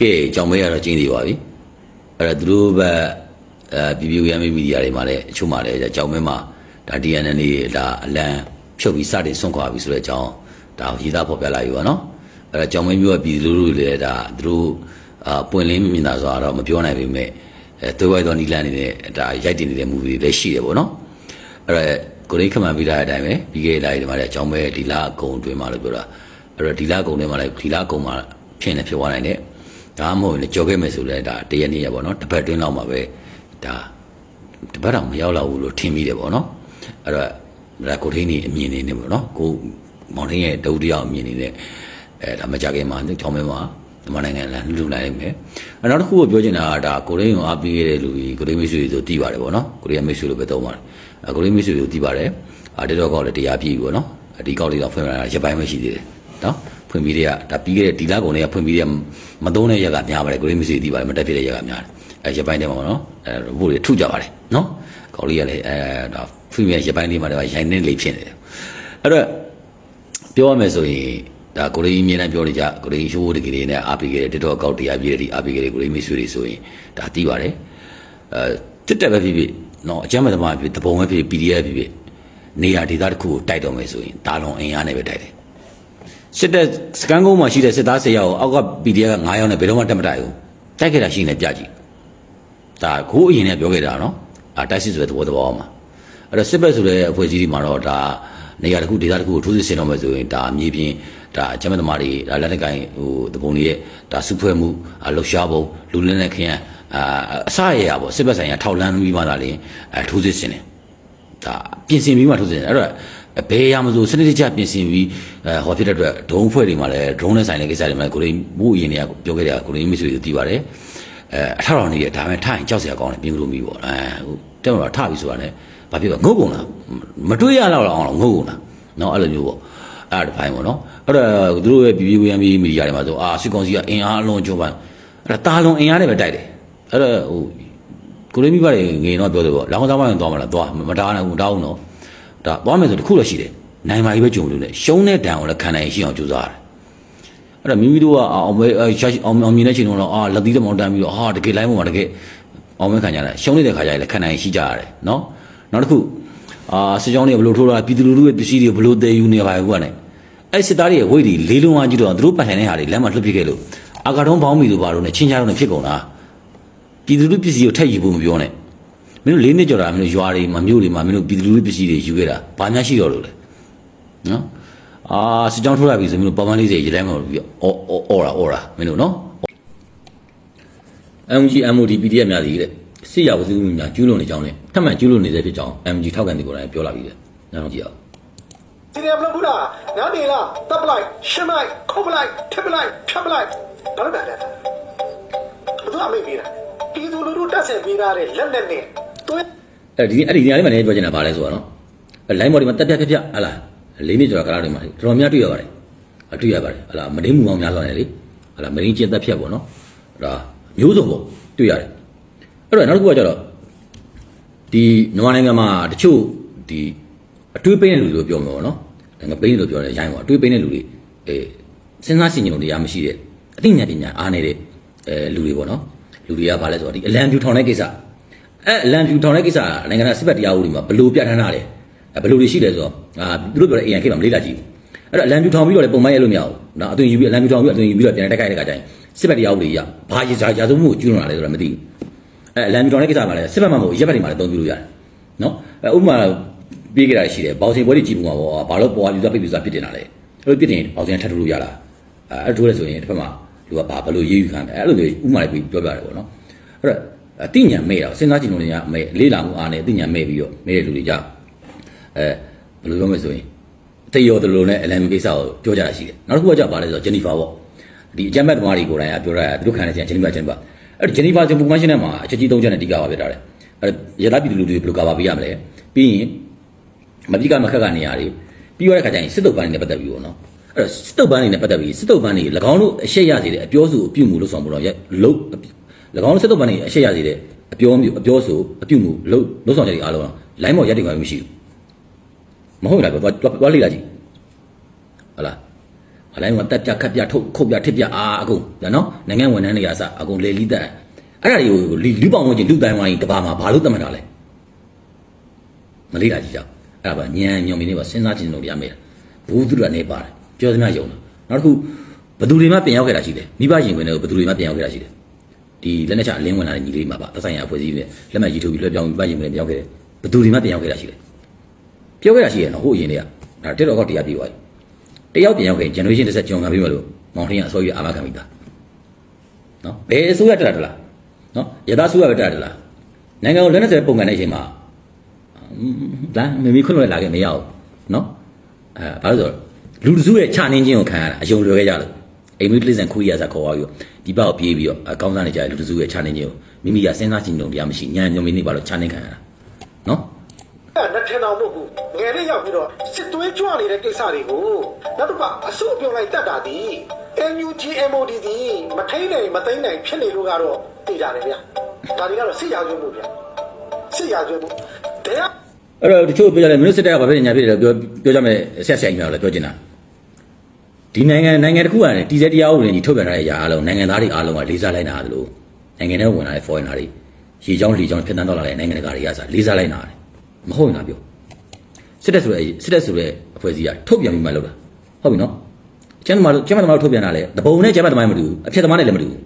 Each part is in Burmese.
ကဲကြောင်မဲရတော့ကျင်းသေးပါပြီအဲ့ဒါသူတို့ဘက်အဲပြည်ပြည်ရမ်းမီဒီယာတွေမှာလည်းအချို့မှာလည်းကြောင်မဲမှာဒါ DNA နေဒါအလံဖြုတ်ပြီးစတင်ဆွန့်ခွာပြီဆိုတဲ့အကြောင်းဒါရေးသားဖော်ပြလိုက်ပြီပါနော်အဲ့ဒါကြောင်မဲမျိုးကပြည်သူလူထုတွေလည်းဒါသူတို့အာပွင့်လင်းမြင်သာစွာတော့မပြောနိုင်ပေမဲ့အဲသွေးဝိုက်သောနီလန်နေတဲ့ဒါရိုက်တင်နေတဲ့ movie တွေလည်းရှိတယ်ပေါ့နော်အဲ့ဒါကိုရိတ်ခမှန်ပြီးတဲ့အတိုင်းပဲပြီးခဲ့တဲ့ဒီမှာလည်းအကြောင်းပဲဒီလအကုန်အတွင်းမှာလို့ပြောတာအဲ့တော့ဒီလအကုန်ထဲမှာလည်းဒီလအကုန်မှာဖြစ်နေဖြစ်သွားနိုင်တယ် ဒါမှမဟုတ်ရင်ကြော်ခဲ့မယ်ဆိုလဲဒါတရက်နေ့ရပေါ့နော်တစ်ပတ်တွင်းလောက်မှာပဲဒါတစ်ပတ်တော့မရောက်တော့ဘူးလို့ထင်မိတယ်ပေါ့နော်အဲ့တော့ဒါကိုထင်းနေအမြင်နေနေပေါ့နော်ကိုမောင်ထင်းရဲ့ဒုတိယအမြင်နေနဲ့အဲဒါမကြခင်မှာကြောင်းမဲမှာမြန်မာနိုင်ငံလမ်းလူလိုက်လိမ့်မယ်။နောက်တစ်ခုကိုပြောချင်တာကဒါကိုရင်းကိုအားပေးခဲ့တဲ့လူကြီးကိုရင်းမိတ်ဆွေတွေဆိုတည်ပါတယ်ပေါ့နော်။ကိုရင်းမိတ်ဆွေလို့ပဲသုံးပါတယ်။အဲကိုရင်းမိတ်ဆွေတွေကိုတည်ပါတယ်။အာတတော်ကောက်လည်းတရားပြည့်ပြီပေါ့နော်။ဒီကောက်လေးတော့ဖွင့်လာတာရပိုင်းပဲရှိသေးတယ်။ နော်။ဖွင့်ပြီးတဲ့ကဒါပြီးခဲ့တဲ့ဒီလကုန်လေးကဖွင့်ပြီးတဲ့မသုံးတဲ့ရက်ကများပါတယ်ကိုရင်းမိတ်ဆွေတည်ပါတယ်မတက်ဖြစ်တဲ့ရက်ကများတယ်။အဲရပိုင်းထဲမှာပေါ့နော်။အဲဘို့တွေထုကြပါတယ်နော်။ကောက်လေးကလည်းအဲဒါဖွင့်ပြီးရပိုင်းလေးမှာတော့ရိုင်းနေလေးဖြစ်နေတယ်။အဲ့တော့ပြောရမယ်ဆိုရင်ဒါကိုရီးအမြင်နဲ့ပြောနေကြကိုရီးရှိုးတကယ်လေးနဲ့အားပေးခဲ့တဲ့တစ်တော့ကောက်တရားပြည့်တဲ့ဒီအားပေးခဲ့တဲ့ကိုရီးမိတ်ဆွေတွေဆိုရင်ဒါသိပါတယ်အဲတက်တက်ပဲဖြစ်ဖြစ်နော်အကြမ်းမသမားဖြစ်တပုံပဲဖြစ် PDF ဖြစ်ဖြစ်နေရာဒေသတစ်ခုကိုတိုက်တော့မယ်ဆိုရင်တာလွန်အင်အားနဲ့ပဲတိုက်တယ် စစ်တပ်စကန်ကုန်းမှာရှိတဲ့စစ်သား၁၀ယောက်ကိုအောက်က PDF က9ယောက်နဲ့ဘယ်တော့မှတက်မတိုက်ဘူးတိုက်ခဲ့တာရှိနေပြကြည့်ဒါကိုအရင်ကပြောခဲ့တာနော်အာတိုက်စစ်ဆိုတဲ့သဘောတဘာမှာအဲ့တော့စစ်ဘက်ဆိုတဲ့အဖွဲ့အစည်းတွေမှာတော့ဒါနေရာတစ်ခုဒေသတစ်ခုကိုထိုးစစ်ဆင်တော့မယ်ဆိုရင်ဒါအမြေပြင်ဒါအကြမ်းမဲ့သမားတွေဒါလက်နက်ကိုင်ဟိုတပုံတွေရဲ့ဒါစုဖွဲ့မှုလှုပ်ရှားပုံလူလက်နက်ခင်းအာအစရရပေါ့စစ်ဘက်ဆိုင်ရာထောက်လန်းပြီးမှသာလေအဲထိုးစစ်ဆင်တယ်ဒါပြင်ဆင်ပြီးမှထိုးစစ်ဆင်တယ်အဲ့တော့ ဘယ်ရမလို့စနစ်တကျပြင်ဆင်ပြီးအဲဟောဖြစ်တဲ့အတွက်ဒုံးဖွဲ့တွေမှာလည်း drone နဲ့ဆိုင်တဲ့ကိစ္စတွေမှာကိုရင်းမို့အရင်တွေကပြောခဲ့တာကိုရင်းမိတ်ဆွေတွေသိပါတယ်အဲအထောက်တော်နေရဒါမှထိုင်ကြောက်စရာကောင်းတယ်ပြင်ကလို့မီးပေါ့အဲဟုတ်တက်မှာထပြီဆိုတာ ਨੇ ဘာဖြစ်လဲငုတ်ကုန်လားမတွေးရတော့အောင်ငုတ်ကုန်လားနော်အဲ့လိုမျိုးပေါ့အဲ့ဒါပိုင်းပေါ့နော်အဲ့တော့သူတို့ရဲ့ PPV မီဒီယာတွေမှာဆိုအာစစ်ကောင်စီကအင်အားအလွန်ကျွမ်းပန်းအဲ့ဒါတာလွန်အင်အားတွေပဲတိုက်တယ်အဲ့တော့ဟိုကိုရင်းမိဘတွေငင်တော့ပြောတယ်ပေါ့လောင်းသားမရင်သွားမလားသွားမတားနဲ့ဟိုတားအောင်နော် ဒါသွားမယ်ဆိုတခုတော့ရှိတယ်နိုင်ပါကြီးပဲကြုံလို့လေရှုံးတဲ့တန်ကိုလည်းခံနိုင်ရှိအောင်ကြိုးစားရတယ်အဲ့တော့မိမိတို့ကအောင်မဲရှာအောင်အောင်မြင်တဲ့ချိန်တော့အာလက်သီးတမောင်တန်းပြီးတော့ဟာတကယ်လိုင်းပေါ်မှာတကယ်အောင်မဲခံကြတယ်ရှုံးနေတဲ့ခါကျရင်လည်းခံနိုင်ရှိကြရတယ်နော်နောက်တစ်ခုအာစစ်ကြောင်းတွေဘယ်လိုထိုးလာပြည်သူလူထုရဲ့ပစ္စည်းတွေဘယ်လိုတည်ယူနေပါဘူးကွာနဲ့အဲ့စစ်သားတွေရဲ့ဝိတ်တွေလေးလုံးဝကြည့်တော့သူတို့ပတ်ထိုင်တဲ့ဟာတွေလမ်းမှာလှုပ်ပြခဲ့လို့အာကာတုံးဘောင်းမီတို့ဘာလို့နဲ့ချင်းချားတို့နဲ့ဖြစ်ကုန်တာပြည်သူလူထုပစ္စည်းကိုထက်ယူဖို့မပြောနဲ့ မင်းတို့လေးနှစ်ကြော်တာမင်းတို့ရွာတွေမှာမြို့တွေမှာမင်းတို့ပြည်သူလူထုပစ္စည်းတွေယူခဲ့တာဘာများရှိတော့လို့လဲနော်အာစစ်ကြောင်းထိုးလာပြီဆိုမင်းတို့ပပန်းလေးစီရေတိုင်းမှာပြီးအော်အော်ရာအော်ရာမင်းတို့နော် MG MOD PDF များစီတဲ့စစ်ရဝစုမှုများကျူးလွန်နေကြောင်းနဲ့ထပ်မံကျူးလွန်နေစေဖြစ်ကြောင်း MG ထောက်ခံသူကိုယ်တိုင်ပြောလာပြီတဲ့နောက်ကြည့်အောင်စီရီယံမလုပ်ဘူးလားငါနေလားတပ်ပလိုက်ရှင်းပလိုက်ခုတ်ပလိုက်ထစ်ပလိုက်ဖြတ်ပလိုက်ဘာလို့လဲဘယ်သူအမိတ်ပေးတာပြည်သူလူထုတက်ဆင်ပေးထားတဲ့လက်နဲ့နဲ့ တွဲအဲ့ဒီအဲ့ဒီနေရာလေးမှာလည်းပြောချင်တာဗာလဲဆိုတော့နော်အဲ့ line body မှာတက်ပြက်ပြက်ပြက်ဟလာလေးနှစ်ကျော်ကလာတွေမှာတော်တော်များတွေ့ရပါတယ်အတွေ့ရပါတယ်ဟလာမဒင်းမှုပေါင်းများစွာနဲ့လေဟလာမဒင်းကျက်တက်ဖြတ်ပေါ့နော်အဲ့ဒါမျိုးစုံပေါ့တွေ့ရတယ်အဲ့တော့နောက်တစ်ခုကကျတော့ဒီမြန်မာနိုင်ငံမှာတချို့ဒီအတွေးပိန်းတဲ့လူတွေပြောမှာပေါ့နော်ငါပိန်းလို့ပြောတယ်ရိုင်းပေါ့အတွေးပိန်းတဲ့လူတွေအဲစဉ်းစားရှင်ကြုံတရားမရှိတဲ့အသိဉာဏ်ပညာအားနေတဲ့အဲလူတွေပေါ့နော်လူတွေကဘာလဲဆိုတော့ဒီအလံပြူထောင်တဲ့ကိစ္စ အဲလန်ဖြူထောင်တဲ့ကိစ္စကနိုင်ငံတော်စစ်ဘက်တရားဥပဒေမှာဘယ်လိုပြဋ္ဌာန်းထားလဲအဲဘယ်လိုတွေရှိလဲဆိုတော့အာသူတို့ပြောတဲ့ AN ခေတ်မှာမလေးလာကြည့်ဘူးအဲ့တော့လန်ဖြူထောင်ပြီးတော့လည်းပုံမှန်ရလို့မရဘူးနော်အသွင်ယူပြီးလန်ဖြူထောင်ပြီးအသွင်ယူပြီးတော့ပြန်တိုက်ခိုက်တဲ့ခါကျရင်စစ်ဘက်တရားဥပဒေရဘာရရာရာဇဝမှုကိုကျူးလွန်လာလဲဆိုတာမသိဘူးအဲလန်ဖြူထောင်တဲ့ကိစ္စမှာလည်းစစ်ဘက်မှာမဟုတ်ရက်ဘက်တွေမှာလည်းတုံးပြလို့ရတယ်နော်အဲဥပမာပြေးကြတာရှိတယ်ဘောင်စင်ပွဲတွေကြည့်ပုံမှာပေါ့ဘာလို့ပေါ်ယူစားပိတ်ပြစားဖြစ်တင်တာလဲအဲ့လိုဖြစ်တင်ဘောင်စင်ထပ်ထိုးလို့ရလားအဲအဲ့ထိုးလဲဆိုရင်တစ်ဖက်မှာလူကဘာဘယ်လိုရေးယူခံတယ်အဲ့လိုမျိုးဥပမာလေးပြောပြတယ်ပေါ့နော်အဲ့တော့ အတိညာမဲ့တာစဉ်းစားကြည့်လို့လည်းအမေလေးလာမှုအားနဲ့အတိညာမဲ့ပြီးတော့မဲ့တဲ့လူတွေကြောင့်အဲဘယ်လိုပြောမလဲဆိုရင်တရော်တလို့နဲ့အလမ်ကိစ္စကိုပြောကြတာရှိတယ်နောက်တစ်ခုကကြပါလဲဆိုတော့ဂျန်နီဖာပေါ့ဒီအကြမ်းမဲ့သမားတွေကိုယ်တိုင်ကပြောတာသူတို့ခံနေကြဂျန်နီဖာဂျန်နီဖာအဲ့ဒီဂျန်နီဖာဂျန်ပူမန်ရှင်ထဲမှာအချက်ကြီးသုံးချက်နဲ့အဓိကပါပြတာတယ်အဲ့ရလာပြည်သူလူတွေဘယ်လိုကာပါပေးရမလဲပြီးရင်မပြိကမခက်ကနေရာတွေပြီးရတဲ့ခါကျရင်စစ်တုပ်ပန်းတွေနဲ့ပတ်သက်ပြီးပေါ့နော်အဲ့တော့စစ်တုပ်ပန်းတွေနဲ့ပတ်သက်ပြီးစစ်တုပ်ပန်းတွေ၎င်းတို့အရှက်ရစေတဲ့အပြောစုအပြုမှုလို့ဆောင်ဖို့တော့လုံး၎ င်းတို့စစ်တုပ်ပန်းတွေအရှက်ရစေတဲ့အပြောမျိုးအပြောစုအပြုမှုလုံးလုံးဆောင်ချက်တွေအားလုံးလိုင်းမော်ရက်တင်ခွင့်မရှိဘူးမဟုတ်လားသွားသွားလေ့လာကြည့်ဟုတ်လားအလိုင်းကတက်ပြခတ်ပြထုတ်ခုတ်ပြထစ်ပြအာအကုန်ဒါနော်နိုင်ငံဝန်ထမ်းတွေကအစအကုန်လေလီတက်အဲ့ဒါတွေကိုလူလူပေါင်းဝင်ချင်းလူတိုင်းဝိုင်းကဘာမှာဘာလို့တတ်မှတ်တာလဲမလေးတာကြီးကြောက်အဲ့ဒါပါညံညုံမင်းတွေပါစဉ်းစားကြည့်လို့ရမယ်ဘူးသူတို့ကနေပါတယ်ပြောသမျှယုံတာနောက်တစ်ခုဘသူတွေမှပြင်ရောက်ခဲ့တာရှိတယ်မိဘရင်ခွင်တွေကိုဘသူတွေမှပြင်ရောက်ခဲ့တာရှိတယ် ဒီလက်နဲ့ချအလင်းဝင်လာတဲ့ညီလေးမှာပါသက်ဆိုင်ရာအဖွဲ့အစည်းတွေလက်မှတ်ရေးထိုးပြီးလွှဲပြောင်းမိဘရင်ခွင်တွေပြောင်းခဲ့တယ်ဘသူတွေမှပြင်ရောက်ခဲ့တာရှိတယ်ပြောခဲ့တာရှိရနော်ဟိုအရင်တွေကဒါတက်တော့ကောက်တရားပြေးသွားပြီတယောက်ပြန်ရောက်ခင် generation တစ်ဆက်ကျွန်ခံပြီးမလို့မောင်ထင်းကအစိုးရအာမခံမိတာနော်ဘယ်အစိုးရတက်လာတလားနော်ရသားအစိုးရပဲတက်လာတလားနိုင်ငံကိုလက်နဲ့ဆယ်ပုံကန်တဲ့အချိန်မှာဒါမမီခွင့်လွှဲလာခဲ့မရဘူးနော်အဲဘာလို့ဆိုတော့လူတစုရဲ့ခြာနှင်းခြင်းကိုခံရတာအယုံလွယ်ခဲ့ကြလို့ အိမ်မီကလစ်ဆန်ခူရစားခေါ်သွားပြီးဒီဘောက်ပြေးပြီးတော့အကောင်းစားနေကြတဲ့လူတစုရဲ့ခြာနှင်းခြင်းကိုမိမိကစဉ်းစားကြည့်နေတရားမရှိညံညုံမင်းနေပါလို့ခြာနှင်းခံရတာနော်အဲ့နှစ်ထင်အောင်မဟုတ်ဘူးငယ်လေးရောက်ပြီးတော့စစ်သွေးကြွနေတဲ့ကိစ္စတွေကိုနောက်တစ်ခါအစုပြုံလိုက်တတ်တာဒီ NUG MOD ဒီမထိန်နိုင်မသိမ်းနိုင်ဖြစ်နေလို့ကတော့သိကြတယ်ဗျာဒါတွေကတော့စစ်ရာဇဝတ်မှုဗျာစစ်ရာဇဝတ်မှုတရားအဲ့တော့တချို့ပြောကြတယ်မင်းတို့စစ်တပ်ကဘာဖြစ်နေညာဖြစ်တယ်လို့ပြောပြောကြမယ်ဆက်ဆိုင်ကြတယ်ပြောချင်တာ ဒီနိုင်ငံနိုင်ငံတစ်ခုကလည်းတည်ဆဲတရားဥပဒေကြီးထုတ်ပြန်ထားတဲ့အရာအလုံးနိုင်ငံသားတွေအားလုံးကလေးစားလိုက်တာသလိုနိုင်ငံထဲဝင်လာတဲ့ foreigner တွေရေချောင်းလေချောင်းဖြစ်တန်းတော့လာတဲ့နိုင်ငံတကာတွေကစားလေးစားလိုက်တာမဟုတ်ရင်လားပြောစစ်တပ်ဆိုတဲ့စစ်တပ်ဆိုတဲ့အဖွဲ့အစည်းကထုတ်ပြန်ပြီးမှလုပ်တာဟုတ်ပြီနော်ကျန်သမားတို့ကျန်သမားတို့ထုတ်ပြန်တာလေတပုံနဲ့ကျန်သမားမတူဘူးအဖြစ်သမားနဲ့လည်းမတူဘူး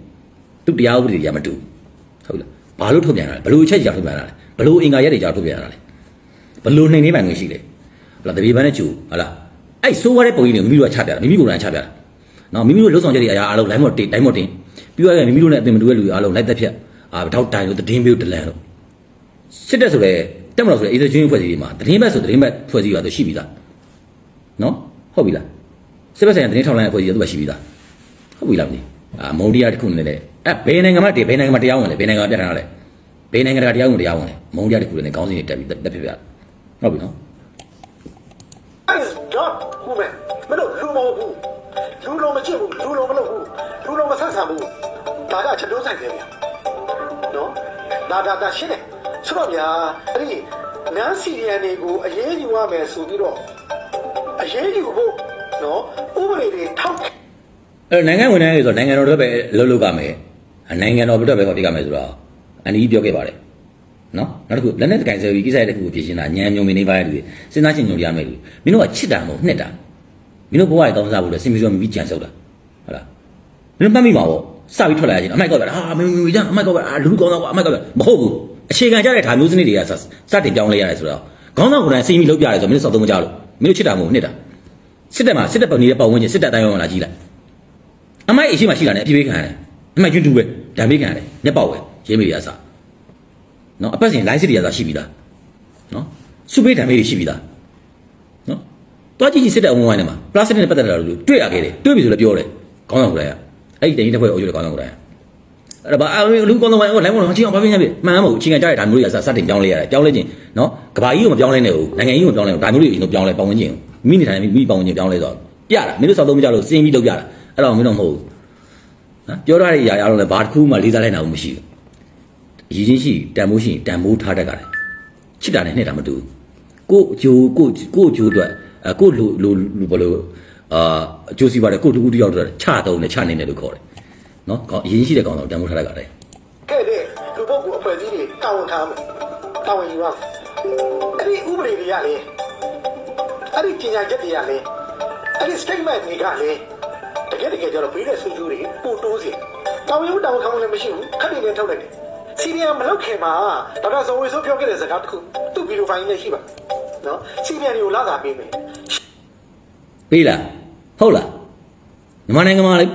သူတရားဥပဒေတွေကမတူဘူးဟုတ်လားဘာလို့ထုတ်ပြန်တာလဲဘလို့အချက်ကြီးထုတ်ပြန်တာလဲဘလို့အင်္ဂါရက်တွေကြောင့်ထုတ်ပြန်တာလဲဘလို့နှိမ်နေပိုင်ခွင့်ရှိတယ်ဟလာတပြေပန်းနဲ့ကျူဟလာ အဲ့ဆိုးရတဲ့ပုံကြီးတွေမိမိတို့ကချပြတာမိမိကိုယ်တိုင်ချပြတာနော်မိမိတို့လှုပ်ဆောင်ချက်တွေအရာအားလုံး line မော့တင် line မော့တင်ပြီးတော့မိမိတို့နဲ့အပင်မတူတဲ့လူတွေအားလုံးလိုက်သက်ဖြတ်အာထောက်တိုင်လို့တည်င်းပေးတလန်လို့စစ်တက်ဆိုတဲ့တက်မလို့ဆိုတဲ့အေးစချင်းဖွဲ့စည်းတွေမှာတည်င်းဘက်ဆိုတည်င်းဘက်ဖွဲ့စည်းရတော့ရှိပြီသားနော်ဟုတ်ပြီလားစစ်ဘက်ဆိုင်ရာတည်င်းထောက်လိုင်းဖွဲ့စည်းရတော့ရှိပြီသားဟုတ်ပြီလားမသိအာမုံတရားတစ်ခုနဲ့လေအဲ့ဘယ်နိုင်ငံမှာတည်ဘယ်နိုင်ငံမှာတရားဝင်လဲဘယ်နိုင်ငံမှာပြတ်ထားလဲဘယ်နိုင်ငံကတရားဝင်တရားဝင်လဲမုံတရားတစ်ခုနဲ့ခေါင်းစဉ်တွေတက်ပြီးတက်ဖြစ်ပြဟုတ်ပြီနော် ချစ်ဘူးလူလုံးမလုပ်ဘူးလူလုံးမဆက်ဆံဘူးဒါကချက်တုံးဆိုင်တယ်ဗျာနော်ဒါဒါဒါရှင်းတယ်ဆိုတော့ဗျာအဲ့ဒီနန်းစီရီယန်တွေကိုအရေးယူရမယ်ဆိုပြီးတော့အရေးယူဖို့နော်ဥပဒေတွေထောက်အဲ့တော့နိုင်ငံဝန်ထမ်းတွေဆိုတော့နိုင်ငံတော်တို့ပဲလှုပ်လှုပ်ကမယ်နိုင်ငံတော်ဘက်တော့ပဲဟောပြကမယ်ဆိုတော့အန်ဒီပြောခဲ့ပါတယ်နော်နောက်တစ်ခုလက်နဲ့တကင်ဆယ်ပြီးကိစ္စရဲ့တစ်ခုကိုပြင်ရှင်းတာညံညုံမင်းနေပါရဲ့လူတွေစဉ်းစားချင်းညုံရမယ်လူမင်းတို့ကချစ်တာမဟုတ်နှစ်တာ မင်းတို့ဘဝရဲ့ကောင်းစားဖို့လဲစင်ပြီးတော့မိမိကြံစုပ်တာဟုတ်လားမင်းတို့မှတ်မိမှာပေါ့စပြီးထွက်လာရချင်းအမိုက်ကောက်တာဟာမင်းမင်းကြအမိုက်ကောက်တာလူလူကောင်းစားကွာအမိုက်ကောက်တာမဟုတ်ဘူးအခြေခံကြတဲ့ဓာမျိုးစနစ်တွေကစတင်ပြောင်းလဲရတယ်ဆိုတော့ခေါင်းဆောင်ကိုယ်တိုင်စိတ်မိလုပ်ပြရတယ်ဆိုမင်းတို့စောက်သုံးမကြလို့မင်းတို့ချစ်တာမဟုတ်နှစ်တာစစ်တပ်မှာစစ်တပ်ပုံနေတဲ့ပတ်ဝန်းကျင်စစ်တပ်တိုင်းရောလာကြည့်လိုက်အမိုက်အရှိမရှိတာနဲ့အပြေးပေးခံရတယ်အမိုက်ကျွန်းတူပဲဓာမေးခံရတယ်မျက်ပေါက်ပဲရေးမေးရစားနော်အပတ်စဉ် line စစ်တွေရစားရှိပြီသားနော်စုပေးဓာမေးတွေရှိပြီသားနော် တွားကြည့်ကြည့်စစ်တဲ့အဝန်းဝိုင်းထဲမှာ plastic နဲ့ပတ်သက်တာလို့တွေ့ရခဲ့တယ်တွေ့ပြီဆိုလည်းပြောတယ်ခေါင်းဆောင်ကိုယ်တိုင်ကအဲ့ဒီတင်ကြီးတစ်ဖွဲ့အုပ်ချုပ်တဲ့ခေါင်းဆောင်ကိုယ်တိုင်ကအဲ့ဒါဘာအလူကောင်းဆောင်ဝိုင်းဟို line ပေါ်မှာချင်းအောင်ဘာဖြစ်နေပြီမှန်မဟုတ်ချင်းကကြတဲ့ဓာမျိုးတွေကစစတင်ပြောင်းလဲရတယ်ပြောင်းလဲခြင်းနော်ကဘာကြီးကိုမပြောင်းလဲနဲ့ဘူးနိုင်ငံကြီးကိုပြောင်းလဲဓာမျိုးတွေကျွန်တော်ပြောင်းလဲပတ်ဝန်းကျင်မိနေတိုင်းမိပတ်ဝန်းကျင်ပြောင်းလဲဆိုတော့ပြတာမင်းတို့စောက်သုံးမကြလို့စင်ပြီးလုပ်ပြတာအဲ့တော့မင်းတို့မဟုတ်ဘူးနော်ပြောရတဲ့အရာအားလုံးလည်းဘာတစ်ခုမှလေးစားလိုက်နိုင်အောင်မရှိဘူးအရေးချင်းရှိတန်မိုးရှိတန်မိုးထားတတ်ကြတယ်ချစ်တာနဲ့နှစ်တာမတူဘူးကို့အကျိုးကို့ကို့အကျိုးအတွက်အ ကို့လူလူလူဘယ်လိုအာအကျိုးစီးပွားတဲ့ကို့တူတူတယောက်တော့ချတုံးနဲ့ချနေတယ်လို့ခေါ်တယ်နော်ကောင်းအရေးရှိတဲ့ကောင်တော့တန်မိုးထားတတ်ကြတယ်ခဲ့တဲ့လူပုဂ္ဂိုလ်အဖွဲ့အစည်းတွေတာဝန်ထားမယ်တာဝန်ယူရမယ်အဲ့ဒီဥပဒေတွေကလည်းအဲ့ဒီပညာချက်တွေကလည်းအဲ့ဒီ statement တွေကလည်းတကယ်တကယ်ကျတော့ဘေးတဲ့ဆွေးကျူးတွေပို့တိုးစီတာဝန်ယူတာဝန်ခံလည်းမရှိဘူးခက်နေနေထုတ်လိုက်တယ်စီရီယံမလောက်ခင်မှာဒေါက်တာဇော်ဝေဆိုပြောခဲ့တဲ့စကားတစ်ခုသူ့ဗီဒီယိုဖိုင်နဲ့ရှိပါနော်စီရီယံတွေကိုလာတာပေးမယ် ပေးလားဟုတ်လားမြန်မာနိုင်ငံမှာလေ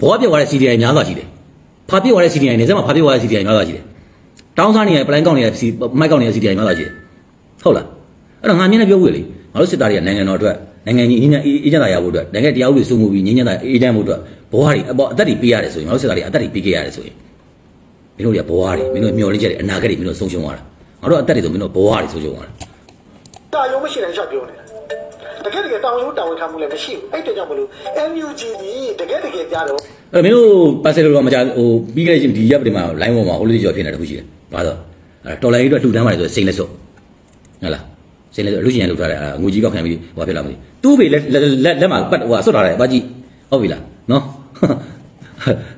ဘောပြက်သွားတဲ့စီဒီအိုင်များစွာရှိတယ်ဖာပြက်သွားတဲ့စီဒီအိုင်နေစက်မှာဖာပြက်သွားတဲ့စီဒီအိုင်များစွာရှိတယ်တောင်းစားနေရပလိုင်းကောက်နေတဲ့စီမိုက်ကောက်နေတဲ့စီဒီအိုင်များစွာရှိတယ်ဟုတ်လားအဲ့တော့ငါမြင်နေပြောဘူးလေငါတို့စစ်သားတွေကနိုင်ငံတော်အတွက်နိုင်ငံကြီးအင်းအေးချမ်းသာရဖို့အတွက်နိုင်ငံတရားဥပဒေစိုးမိုးပြီးငြိမ်းချမ်းသာအေးချမ်းဖို့အတွက်ဘဝတွေအပေါ်အသက်တွေပေးရတယ်ဆိုရင်ငါတို့စစ်သားတွေအသက်တွေပေးခဲ့ရတယ်ဆိုရင်မင်းတို့တွေကဘဝတွေမင်းတို့မျောလင်းချက်တွေအနာဂတ်တွေမင်းတို့ဆုံးရှုံးသွားတာငါတို့အသက်တွေဆိုမင်းတို့ဘဝတွေဆုံးရှုံးသွားတာတာယုံမရှိတိုင်းရှောက်ပြောနေတာ တကယ်တကယ်တာဝန်ယူတာဝန်ခံမှုလည်းမရှိဘူးအဲ့တကြောင့်မလို့ NUG ဒီတကယ်တကယ်ကြားတော့အဲ့တော့မင်းတို့ပါဆယ်လိုတော့မကြဟိုပြီးခဲ့တဲ့ဒီရက်တွေမှာ line ပေါ်မှာဟိုလိုကြော်ဖြစ်နေတာတခုရှိတယ်။ဘာလို့အဲ့တော်လိုင်းကြီးတော့လှူဒန်းပါတယ်ဆိုစိန်လက်စော့ဟုတ်လားစိန်လက်စော့လူချင်းရလှူထားတယ်အဲ့ငွေကြီးကောက်ခံပြီးဟိုဖြစ်လာမသိသူ့ဘေလက်လက်လက်မှာပတ်ဟိုဆွတ်ထားတယ်ဘာကြီးဟုတ်ပြီလားနော်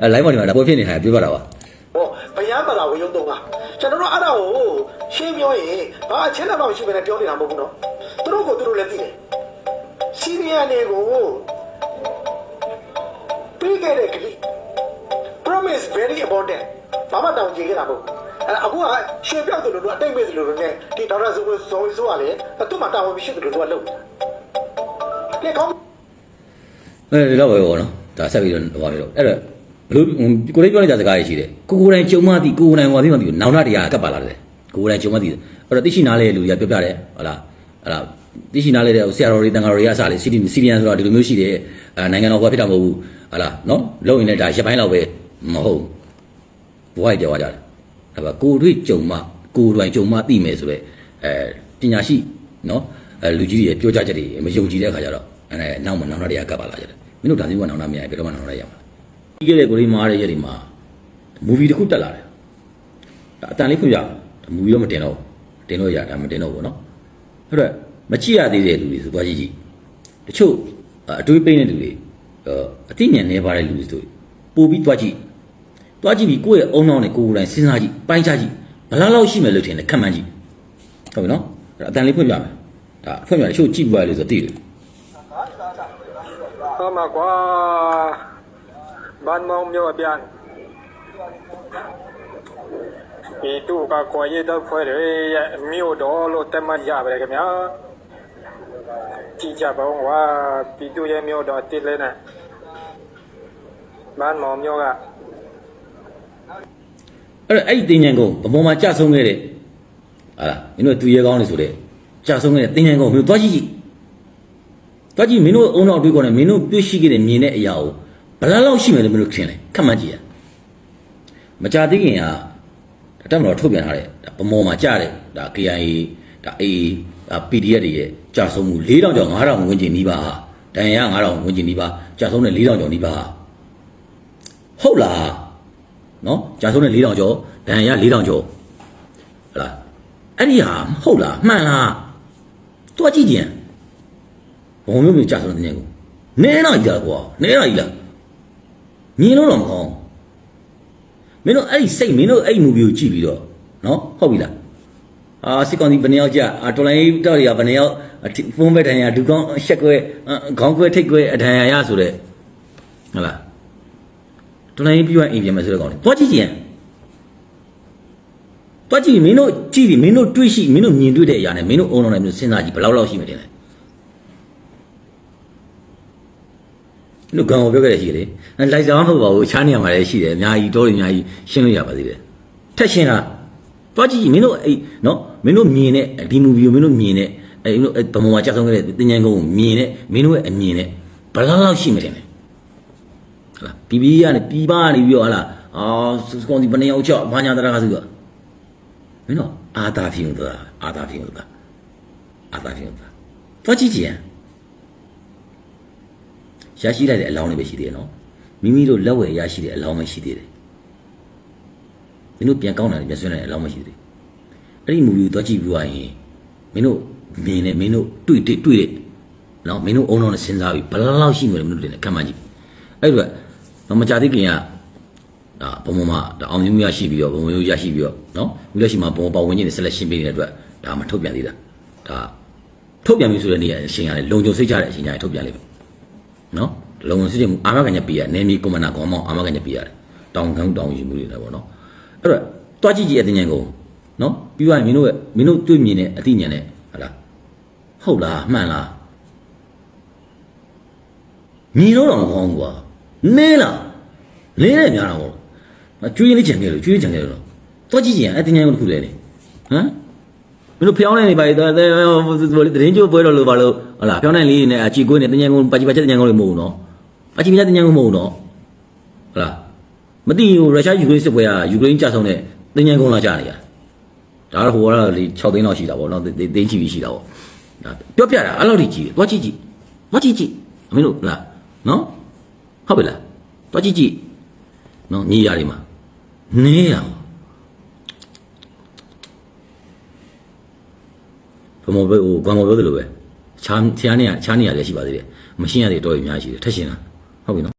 အဲ live မှာဒီမှာဒါပေါ်ဖြစ်နေတာပြောပြတာပါဟောဘယံပါလာဝေယုံတော့ကကျွန်တော်တို့အဲ့ဒါကိုရှင်းပြောရင်ဘာအချင်းတော့ရှိပဲနဲ့ပြောနေတာမဟုတ်ဘူးနော်သူတို့ကိုသူတို့လည်းသိတယ် စီးရီးယားတွေကိုပြီးခဲ့တဲ့ကလေး promise very important ဘာမှတောင်းကြည့်ခဲ့တာမဟုတ်ဘူးအဲ့အခုကရှင်းပြောက်တယ်လို့အတိတ်မဲ့တယ်လို့နဲ့ဒီဒေါက်တာဇူကိုဇော်ဝီဆိုကလည်းသူ့မှာတာဝန်မရှိတယ်လို့သူကလုပ်တယ်လေကောင်းအဲဒီတော့ပဲပေါ့နော်ဒါဆက်ပြီးတော့ဟောနေတော့အဲ့တော့ဘလို့ကိုလေးပြောလိုက်တဲ့စကားတွေရှိတယ်ကိုကိုယ်တိုင်ကြုံမှသိကိုကိုယ်တိုင်ဟောသိမှသိနောင်နာတရားကပ်ပါလာတယ်ကိုယ်တိုင်ကြုံမှသိတယ်အဲ့တော့သိရှိနားလေလူကြီးပြောပြတယ်ဟုတ်လားအဲ့ဒါ သိရှိနားလေတဲ့ဆရာတော်တွေတန်ဃာတော်တွေကအစားလေစီဒီစီဒီယန်ဆိုတာဒီလိုမျိုးရှိတယ်အဲနိုင်ငံတော်ကဖြစ်တာမဟုတ်ဘူးဟုတ်လားနော်လုံရင်လည်းဒါရက်ပိုင်းလောက်ပဲမဟုတ်ဘဝကြောက်ကြတယ်အဲ့ဒါကိုတွေ့ကြုံမှကိုယ်တိုင်ကြုံမှသိမယ်ဆိုတော့အဲပညာရှိနော်အဲလူကြီးတွေပြောကြချက်တွေမယုံကြည်တဲ့အခါကျတော့အဲနောက်မှနောင်နာတရားကပ်ပါလာကြတယ်မင်းတို့ဒါမျိုးကနောင်နာမရဘယ်တော့မှနောင်နာရမှာပြီးခဲ့တဲ့ကိုရီးမားတဲ့ရက်တွေမှာမူဗီတစ်ခုတက်လာတယ်ဒါအတန်လေးခွင့်ရမူဗီတော့မတင်တော့ဘူးတင်လို့ရတာမတင်တော့ဘူးနော်အဲ့တော့ မကြည့်ရသေးတဲ့လူတွေဆိုသွားကြည့်ကြည့်တချို့အတွေးပိန်းတဲ့လူတွေအသိဉာဏ်နေပါတဲ့လူတွေဆိုပို့ပြီးသွားကြည့်သွားကြည့်ပြီးကိုယ့်ရဲ့အုံနောက်နဲ့ကိုယ်ကိုယ်တိုင်စဉ်းစားကြည့်ပိုင်းခြားကြည့်ဘယ်လောက်လောက်ရှိမယ်လို့ထင်တယ်ခက်မှန်းကြည့်ဟုတ်ပြီနော်အဲ့အတန်လေးဖွင့်ပြမယ်ဒါဖွင့်ပြတယ်တချို့ကြည့်ပြရလို့ဆိုသိတယ် เข้ามาว่าบ้านมองเมียวเบียนมีตู้ก็คอยยี่ตัวคอยเลยมีโอ ကြည့်ကြပါဦးကွာပြည်သူရဲ့မျိုးတော်တစ်လဲနဲ့မန်းမော်မျိုးကအဲ့အဲ့ဒီတင်ញံကုန်းဗမော်မှာကြဆုံးခဲ့တဲ့ဟာလားမင်းတို့သူရဲကောင်းနေဆိုတဲ့ကြဆုံးခဲ့တဲ့တင်ញံကုန်းမင်းတို့တွားကြည့်ကြည့်တွားကြည့်မင်းတို့အုံနောက်တွေးကောနဲ့မင်းတို့တွေ့ရှိခဲ့တဲ့မြင်တဲ့အရာကိုဘလောက်လောက်ရှိမယ်လို့မင်းတို့ထင်လဲခက်မှကြည့်ရမကြသေးခင်ကတပ်မတော်ထုတ်ပြန်ထားတဲ့ဗမော်မှာကြတဲ့ဒါ KIA ဒါ AA ဒါ PDF တွေရဲ့ကြာဆုံးမှု4000ကျော်5000ဝန်းကျင်နီးပါးဟာတန်ရ5000ဝန်းကျင်နီးပါးကြာဆုံးတဲ့4000ကျော်နီးပါးဟာဟုတ်လားနော်ကြာဆုံးတဲ့4000ကျော်ဒဏ်ရာ4000ကျော်ဟလားအဲ့ဒီဟာဟုတ်လားမှန်လားတွားကြည့်ကြည့်ဘုံမျိုးမျိုးကြာဆုံးတဲ့ညကိုနဲတော့ကြီးလားကွာနဲတော့ကြီးလားမြင်လို့တော့မကောင်းမင်းတို့အဲ့ဒီစိတ်မင်းတို့အဲ့ဒီမူဗီကိုကြည့်ပြီးတော့နော်ဟုတ်ပြီလား အာစစ်ကောင်စီဘယ်နှယောက်ကြာအာတော်လိုင်းတော်တွေကဘယ်နှယောက်ဖုန်းပဲဒဏ်ရာဒူကောင်းရှက်ကွဲခေါင်းကွဲထိတ်ကွဲအဒဏ်ရာရဆိုတဲ့ဟုတ်လားတော်လိုင်းပြီးွားအိမ်ပြန်မယ်ဆိုတဲ့ကောင်လေသွားကြည့်ကြည့်ရင်သွားကြည့်မင်းတို့ကြည့်ပြီမင်းတို့တွေးရှိမင်းတို့မြင်တွေ့တဲ့အရာနဲ့မင်းတို့အုံလုံးနဲ့မင်းတို့စဉ်းစားကြည့်ဘယ်လောက်လောက်ရှိမှတင်လဲလူကောင်ကိုပြောခဲ့ရရှိတယ်လိုက်စားမဟုတ်ပါဘူးအခြားနေရာမှာလည်းရှိတယ်အများကြီးတော့အများကြီးရှင်းလို့ရပါသေးတယ်ထက်ရှင်းလား သွားကြည့်ကြည့်မင်းတို့အဲ့နော်မင်းတို့မြင်တဲ့ဒီမူဗီကိုမင်းတို့မြင်တဲ့အဲ့မင်းတို့ဗမာမှာကြာဆုံးခဲ့တဲ့တင်ញံကုန်းကိုမြင်တဲ့မင်းတို့ရဲ့အမြင်နဲ့ဘယ်လောက်လောက်ရှိမှတင်လဲဟလာဘီဘီကနေပြီးပါနေပြီးတော့ဟလာအာစကွန်ဒီဘယ်နေရောက်ချဘာညာတရာကစုကမင်းတော့အာသာဖြစ်ဦးသားအာသာဖြစ်ဦးသားအာသာဖြစ်ဦးသားတော့ကြည့်ကြည့်ရရှိလိုက်တဲ့အလောင်းတွေပဲရှိသေးတယ်နော်မိမိတို့လက်ဝယ်ရရှိတဲ့အလောင်းပဲရှိသေးတယ် မင်းတို့ပြန်ကောင်းတာလည်းပြန်ဆွဲနိုင်တဲ့အလောင်းပဲရှိသေးတယ်အဲ့ဒီမူဗီကိုတော့ကြည့်ပြီးသွားရင်မင်းတို့မြင်နေမင်းတို့တွေ့တွေ့တွေ့တဲ့နော်မင်းတို့အုံလုံးနဲ့စဉ်းစားပြီးဘယ်လောက်လောက်ရှိမလဲမင်းတို့လည်းခံမှန်းကြည့်အဲ့ဒီတော့မကြသေးခင်ကဒါဘုံဘုံမှာဒါအောင်မျိုးရရှိပြီးတော့ဘုံမျိုးရရှိပြီးတော့နော်ဦးလက်ရှိမှာဘုံပတ်ဝန်းကျင်နဲ့ဆက်လက်ရှင်းပေးနေတဲ့အတွက်ဒါမှထုတ်ပြန်သေးတာဒါထုတ်ပြန်ပြီဆိုတဲ့နေ့အရှင်ရတယ်လုံခြုံစိတ်ချတဲ့အရှင်ရတယ်ထုတ်ပြန်လိမ့်မယ်နော်လုံခြုံစိတ်ချမှုအာမခံချက်ပေးရနေမီကွန်မန္နာကောင်းမောင်းအာမခံချက်ပေးရတယ်တောင်းခံတောင်းယူမှုတွေလည်းပေါ့နော် အဲ့တော့တွားကြည့်ကြည့်အသိဉာဏ်ကိုနော်ပြီးသွားရင်မင်းတို့ရဲ့မင်းတို့တွေ့မြင်တဲ့အသိဉာဏ်နဲ့ဟုတ်လားဟုတ်လားမှန်လားမြင်တော့တော့မကောင်းဘူးကွာနည်းလားနည်းတယ်များတာပေါ့မကျွေးလေးကြံခဲ့လို့ကျွေးကြံခဲ့လို့တွားကြည့်ကြည့်ရင်အသိဉာဏ်ကိုတစ်ခုတည်းလေဟမ်မင်းတို့ဖျောင်းနေနေပါလေတဲ့တင်းကျိုးပွဲတော်လို့ပါလို့ဟုတ်လားဖျောင်းနေလေးနဲ့အချီကွေးနေတညံကုန်ပါချီပါချက်တညံကုန်လို့မဟုတ်ဘူးနော်အချီပါချက်တညံကုန်မဟုတ်ဘူးနော်ဟုတ်လား မသိဘူးရုရှားယူကရိန်းစစ်ပွဲကယူကရိန်းကြဆုံးတဲ့တင်ញိုင်းကုန်းလာကြနေရဒါတော့ဟိုကတော့လေ6သိန်းလောက်ရှိတာပေါ့နော်သိန်းချီပြီးရှိတာပေါ့ဒါပြောပြတာအဲ့လောက်ကြီးကြီးသွားကြည့်ကြည့်သွားကြည့်ကြည့်မင်းတို့ဟလာနော်ဟုတ်ပြီလားတွားကြည့်ကြည့်နော်ညီရတွေမှာနေရအောင်ဘမောပဲဟိုကွန်မောပြောသလိုပဲချားချားနေရချားနေရလည်းရှိပါသေးတယ်မရှင်းရသေးတော့အများကြီးရှိတယ်ထက်ရှင်လားဟုတ်ပြီနော်